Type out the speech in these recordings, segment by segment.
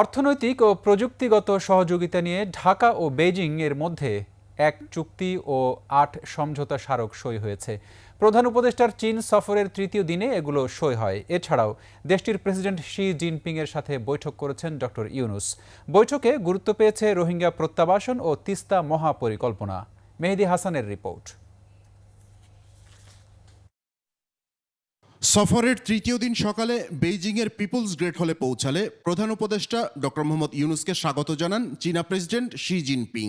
অর্থনৈতিক ও প্রযুক্তিগত সহযোগিতা নিয়ে ঢাকা ও বেইজিং এর মধ্যে এক চুক্তি ও আট সমঝোতা স্মারক সই হয়েছে। প্রধান উপদেষ্টার চীন সফরের তৃতীয় দিনে এগুলো সই হয়। এছাড়াও দেশটির প্রেসিডেন্ট শি জিনপিং এর সাথে বৈঠক করেছেন ডক্টর ইউনুস। বৈঠকে গুরুত্ব পেয়েছে রোহিঙ্গা প্রত্যাবাসন ও তিস্তা মহাপরিকল্পনা। মেহেদি হাসানের রিপোর্ট। সফরের তৃতীয় দিন সকালে বেইজিংয়ের পিপলস গ্রেট হলে পৌঁছালে প্রধান উপদেষ্টা ডক্টর মোহাম্মদ ইউনুসকে স্বাগত জানান চীনা প্রেসিডেন্ট শি জিনপিং।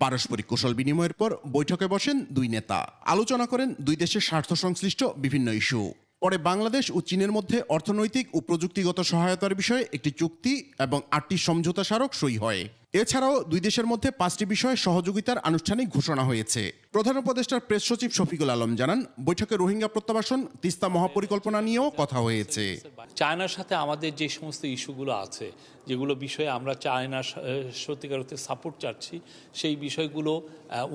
পারস্পরিক কুশল বিনিময়ের পর বৈঠকে বসেন দুই নেতা। আলোচনা করেন দুই দেশের স্বার্থ সংশ্লিষ্ট বিভিন্ন ইস্যু। পরে বাংলাদেশ ও চীনের মধ্যে অর্থনৈতিক ও প্রযুক্তিগত সহায়তার বিষয়ে একটি চুক্তি এবং আটটি সমঝোতা স্মারক সই হয়। এছাড়াও দুই দেশের মধ্যে পাঁচটি বিষয়ে সহযোগিতার আনুষ্ঠানিক ঘোষণা হয়েছে। প্রধান উপদেষ্টার প্রেস সচিব শফিকুল আলম জানান, বৈঠকে রোহিঙ্গা প্রত্যাবাসন তিস্তা মহাপরিকল্পনা নিয়েও কথা হয়েছে। চায়নার সাথে আমাদের যে সমস্ত ইস্যুগুলো আছে, যেগুলো বিষয়ে আমরা চায়নার সত্যিকার সাপোর্ট চাচ্ছি, সেই বিষয়গুলো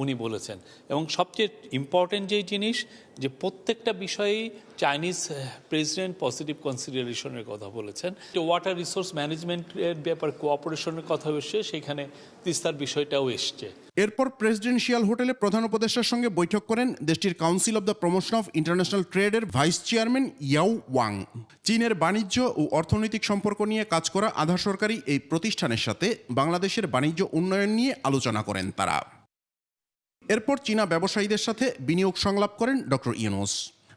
উনি বলেছেন। এবং সবচেয়ে ইম্পর্টেন্ট যে জিনিস, যে প্রত্যেকটা বিষয়েই চাইনিজ প্রেসিডেন্ট পজিটিভ কনসিডারেশনের কথা বলেছেন। ওয়াটার রিসোর্স ম্যানেজমেন্টের ব্যাপার কোঅপারেশনের কথা এসছে সেখানে তিস্তার বিষয়টাও এসছে। এরপর প্রেসিডেন্সিয়াল হোটেলে প্রধান উপদেষ্টার সঙ্গে বৈঠক করেন দেশটির council of the promotion of international ট্রেডের vice chairman Yao Wang. চীনের বাণিজ্য ও অর্থনৈতিক সম্পর্ক নিয়ে কাজ করা আধা সরকারি এই প্রতিষ্ঠানের সাথে বাংলাদেশের বাণিজ্য উন্নয়ন নিয়ে আলোচনা করেন তারা। এরপর চীনা ব্যবসায়ীদের সাথে বিনিয়োগ সংলাপ করেন ডক্টর ইউনুস।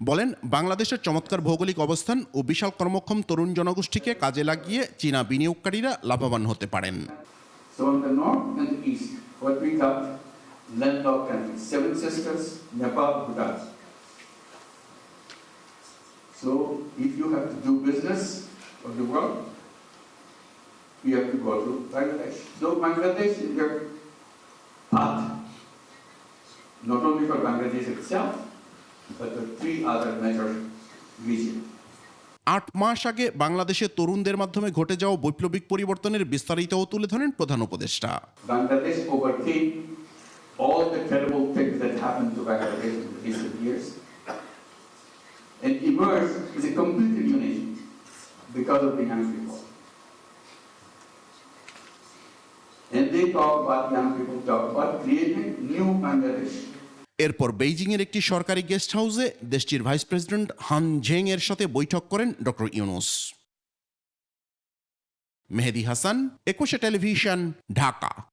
বলেন, বাংলাদেশের চমৎকার ভৌগোলিক অবস্থান ও বিশাল কর্মক্ষম তরুণ জনগোষ্ঠীকে কাজে লাগিয়ে চীনা বিনিয়োগকারীরা লাভবান হতে পারেন। So in the north and the east, what we got, landlocked countries, Seven Sisters, Nepal, Bhutan. So if you have to do business of the world, you have to go to Bangladesh. So Bangladesh is your path, not only for Bangladesh itself, but the three other major regions. আট মাস আগে বাংলাদেশে তরুণদের মাধ্যমে ঘটে যাওয়া বৈপ্লবিক পরিবর্তনের বিস্তারিতও তুলে ধরেন প্রধান উপদেষ্টা. And they talk about, young people talk about creating new Bangladesh. এরপর বেইজিংয়ের একটি সরকারি গেস্ট হাউসে দেশটির ভাইস প্রেসিডেন্ট হান ঝেং এর সাথে বৈঠক করেন ডক্টর ইউনুস। মেহেদি হাসান, একুশে টেলিভিশন, ঢাকা।